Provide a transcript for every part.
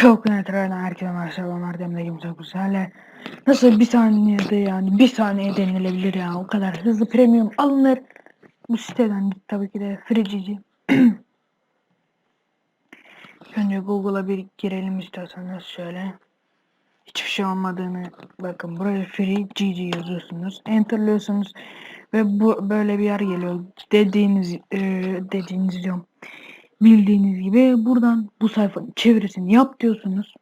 Çok netlerden herkese merhaba Ömer Demre gibi çok güzel. Nasıl bir saniyede yani bir saniye denilebilir ya o kadar hızlı premium alınır. Bu siteden tabii ki de free Önce Google'a bir girelim istiyorsanız şöyle. Hiçbir şey olmadığını bakın buraya free GG yazıyorsunuz. Enterliyorsunuz ve bu böyle bir yer geliyor. Dediğiniz e, dediğiniz diyorum bildiğiniz gibi buradan bu sayfanın çevirisini yap diyorsunuz.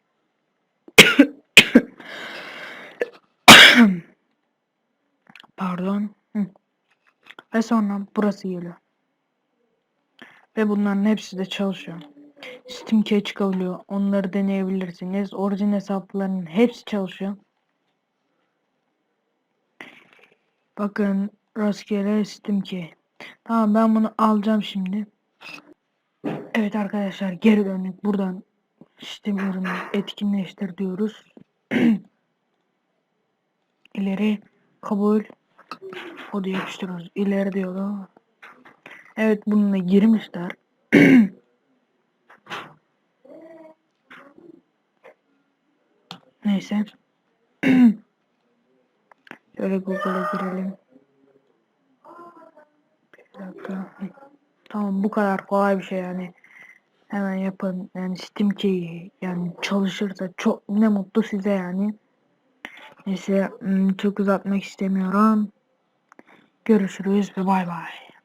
Pardon. Ve sonra burası geliyor. Ve bunların hepsi de çalışıyor. Steam Key çıkabiliyor. Onları deneyebilirsiniz. Orijin hesaplarının hepsi çalışıyor. Bakın rastgele Steam Key. Tamam ben bunu alacağım şimdi. Evet arkadaşlar geri döndük. Buradan Steam ürünü etkinleştir diyoruz. İleri kabul kodu yapıştırıyoruz. İleri diyor. Evet bununla girmişler. Neyse. Şöyle Google'a girelim. Bir dakika. Tamam bu kadar kolay bir şey yani. Hemen yapın. Yani Steam Key yani çalışırsa çok ne mutlu size yani. Neyse hmm, çok uzatmak istemiyorum. Görüşürüz ve bay bay.